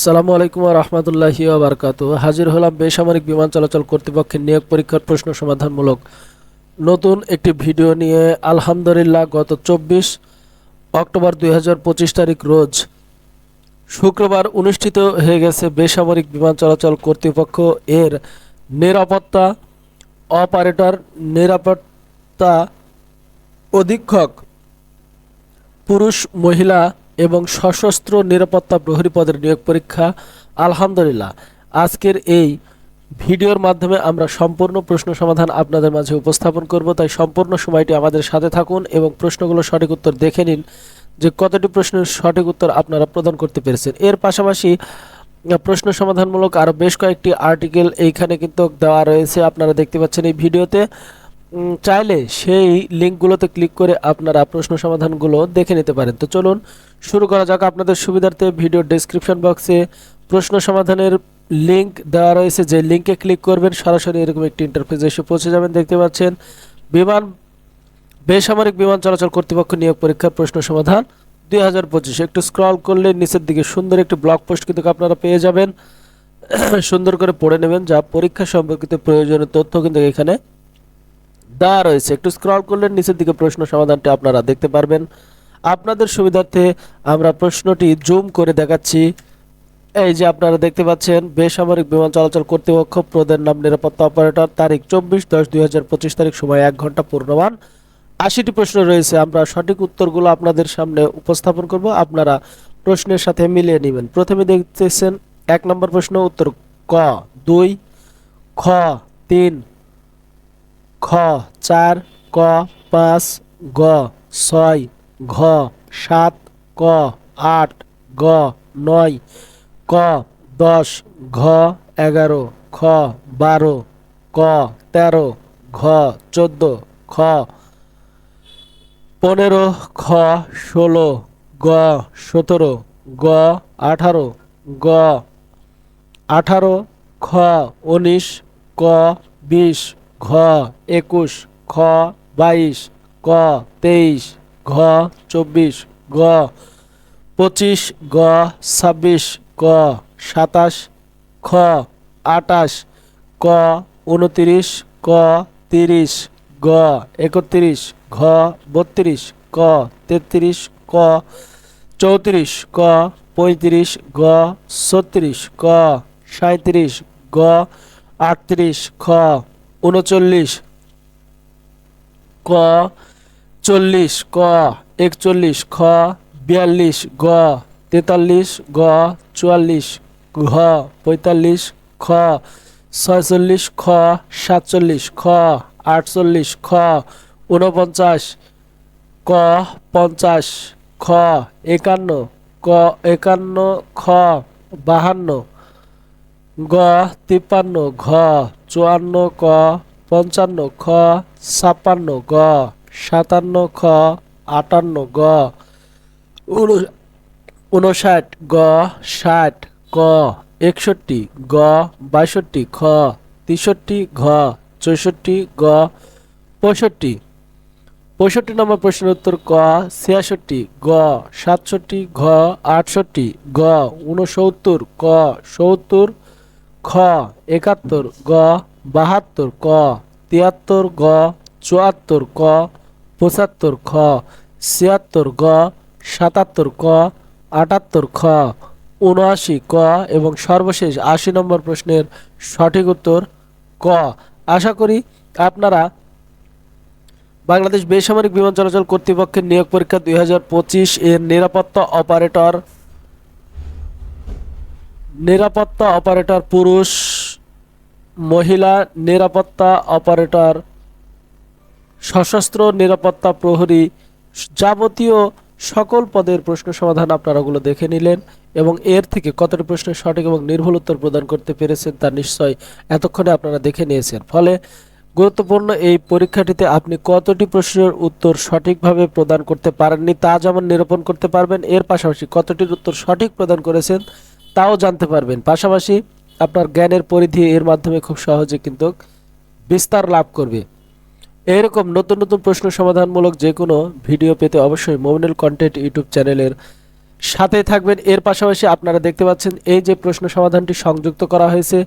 আসসালামু আলাইকুম রহমতুল্লাহি বারকাতু হাজির হলাম বেসামরিক বিমান চলাচল কর্তৃপক্ষের নিয়োগ পরীক্ষার প্রশ্ন সমাধানমূলক। নতুন একটি ভিডিও নিয়ে আলহামদুলিল্লাহ গত চব্বিশ অক্টোবর দুই হাজার পঁচিশ তারিখ রোজ শুক্রবার অনুষ্ঠিত হয়ে গেছে বেসামরিক বিমান চলাচল কর্তৃপক্ষ এর নিরাপত্তা অপারেটর নিরাপত্তা অধীক্ষক পুরুষ মহিলা এবং সশস্ত্র নিরাপত্তা প্রহরী পদের নিয়োগ পরীক্ষা। আলহামদুলিল্লাহ। আজকের এই ভিডিওর মাধ্যমে আমরা সম্পূর্ণ প্রশ্ন সমাধান আপনাদের মাঝে উপস্থাপন করব, তাই সম্পূর্ণ সময়টি আমাদের সাথে থাকুন এবং প্রশ্নগুলো সঠিক উত্তর দেখে নিন যে কতটি প্রশ্নের সঠিক উত্তর আপনারা প্রদান করতে পেরেছেন। এর পাশাপাশি প্রশ্ন সমাধানমূলক আরও বেশ কয়েকটি আর্টিকেল এইখানে কিন্তু দেওয়া রয়েছে, আপনারা দেখতে পাচ্ছেন এই ভিডিওতে। চাইলে সেই লিঙ্কগুলোতে ক্লিক করে আপনারা প্রশ্ন সমাধানগুলো দেখে নিতে পারেন। তো চলুন শুরু করা যাক আপনাদের সুবিধার্থে। ভিডিও ডেসক্রিপশন বক্সে প্রশ্ন সমাধানের লিঙ্ক দেওয়া রয়েছে। যে লিঙ্কে ক্লিক করবেন, সরাসরি এরকম একটি ইন্টারফেস এসে পৌঁছে যাবেন, দেখতে পাচ্ছেন। বিমান, বেসামরিক বিমান চলাচল কর্তৃপক্ষ নিয়োগ পরীক্ষার প্রশ্ন সমাধান দুই হাজার পঁচিশ। একটু স্ক্রল করলে নিচের দিকে সুন্দর একটি ব্লগ পোস্ট কিন্তু আপনারা পেয়ে যাবেন। সুন্দর করে পড়ে নেবেন, যা পরীক্ষা সম্পর্কিত প্রয়োজনীয় তথ্য কিন্তু এখানে দেওয়া রয়েছে। একটু স্ক্রল করলে নিচের দিকে প্রশ্ন সমাধানটি আপনারা দেখতে পারবেন। আপনাদের সুবিধার্থে আমরা প্রশ্নটি জুম করে দেখাচ্ছি। এই যে আপনারা দেখতে পাচ্ছেন, বেসামরিক বিমান চলাচল কর্তৃপক্ষ, প্রদের নাম নিরাপত্তা অপারেটর, তারিখ চব্বিশ দশ দুই তারিখ সময় এক ঘণ্টা পূর্ণমান। আশিটি প্রশ্ন রয়েছে, আমরা সঠিক উত্তরগুলো আপনাদের সামনে উপস্থাপন করব। আপনারা প্রশ্নের সাথে মিলিয়ে নেবেন। প্রথমে দেখতেছেন, এক নম্বর প্রশ্ন, উত্তর ক, দুই, খ, তিন খ, চার, ক, পাঁচ, গ, ছয়, ঘ, সাত, ক, আট, গ, নয়, ক, দশ, ঘ, এগারো, খ, বারো, ক, তেরো, ঘ, চোদ্দ, খ, পনেরো, খ, ষোলো, গ, সতেরো, গ, আঠারো গ, আঠারো, খ, উনিশ, ক, বিশ ঘ, একুশ, খ, বাইশ, ক, তেইশ, ঘ, চব্বিশ, গ, পঁচিশ, গ, ছাব্বিশ, ক, সাতাশ, খ, আটাশ, ক, উনতিরিশ, ক, তিরিশ, গ, একত্রিশ, ঘ, বত্রিশ, ক, তেত্রিশ, ক, চৌত্রিশ, ক, পঁয়ত্রিশ, গ, ছত্রিশ, ক সাঁত্রিশ গ, আটত্রিশ, খ উনচল্লিশ। ক, চল্লিশ। ক, একচল্লিশ। খ, বিয়াল্লিশ। গ, তেতাল্লিশ। গ, চুয়াল্লিশ। ঘ, পঁয়তাল্লিশ। খ, ছয়চল্লিশ। খ, সাতচল্লিশ। খ, আটচল্লিশ। খ, ঊনপঞ্চাশ। ক, পঞ্চাশ। খ, একান্ন। ক, একান্ন। খ, বাহান্ন। গ, তিপ্পান্ন, ঘ, চুয়ান্ন, ক, পঞ্চান্ন, খ, ছাপ্পান্ন, গ, সাতান্ন, খ, আটান্ন, গ, উন- উনষাট, গ, ষাট, ক, একষট্টি, গ বাষট্টি খ, তেষট্টি, ঘ, চৌষট্টি, গ, পঁয়ষট্টি। পঁয়ষট্টি নম্বর প্রশ্নের উত্তর ক, ছিয়াষট্টি, গ, সাতষট্টি, ঘ, আটষট্টি, গ উনসত্তর ক, সত্তর খ, একাত্তর, গ, বাহাত্তর, ক, তিয়াত্তর, গ, চুয়াত্তর, ক, পঁচাত্তর, খ, ছিয়াত্তর, গ, সাতাত্তর, ক, আটাত্তর, খ উনআশি ক এবং সর্বশেষ আশি নম্বর প্রশ্নের সঠিক উত্তর ক। আশা করি আপনারা বাংলাদেশ বেসামরিক বিমান চলাচল কর্তৃপক্ষের নিয়োগ পরীক্ষা দুই হাজার পঁচিশ এর নিরাপত্তা অপারেটর নিরাপত্তা অপারেটর পুরুষ, মহিলা নিরাপত্তা অপারেটর, সশস্ত্র নিরাপত্তা প্রহরী যাবতীয় সকল পদের প্রশ্ন সমাধান আপনারা ওগুলো দেখে নিলেন এবং এর থেকে কতটি প্রশ্নের সঠিক এবং নির্ভুল উত্তর প্রদান করতে পেরেছেন তা নিশ্চয় এতক্ষণে আপনারা দেখে নিয়েছেন। ফলে গুরুত্বপূর্ণ এই পরীক্ষাটিতে আপনি কতটি প্রশ্নের উত্তর সঠিকভাবে প্রদান করতে পারেননি তা যেমন নিরূপণ করতে পারবেন, এর পাশাপাশি কতটির উত্তর সঠিক প্রদান করেছেন তাও জানতে পারবেন। পাশাপাশি আপনার জ্ঞানের পরিধি এর মাধ্যমে খুব সহজে কিন্তু বিস্তার লাভ করবে। এরকম নতুন নতুন প্রশ্ন সমাধানমূলক যে কোনো ভিডিও পেতে অবশ্যই মোমিনুল কন্টেন্ট ইউটিউব চ্যানেলের সাথে থাকবেন। এর পাশাপাশি আপনারা দেখতে পাচ্ছেন এই যে প্রশ্ন সমাধানটি সংযুক্ত করা হয়েছে,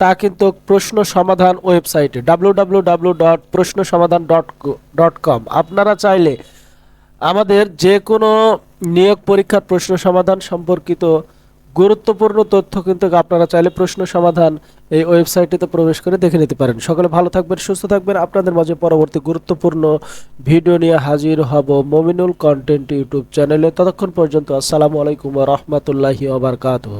তা কিন্তু প্রশ্ন সমাধান ওয়েবসাইটে ডাব্লিউ ডট প্রশ্ন সমাধান ডট ডট কম আপনারা চাইলে আমাদের যে কোনো নিয়োগ পরীক্ষার প্রশ্ন সমাধান সম্পর্কিত গুরুত্বপূর্ণ তথ্য কিন্তু আপনারা চাইলে প্রশ্ন সমাধান এই ওয়েবসাইটটিতে প্রবেশ করে দেখে নিতে পারেন। সকলে ভালো থাকবেন, সুস্থ থাকবেন। আপনাদের মাঝে পরবর্তী গুরুত্বপূর্ণ ভিডিও নিয়ে হাজির হব মমিনুল কন্টেন্ট ইউটিউব চ্যানেলে। ততক্ষণ পর্যন্ত আসসালামু আলাইকুম রহমতুল্লাহি ওবরকাতুহ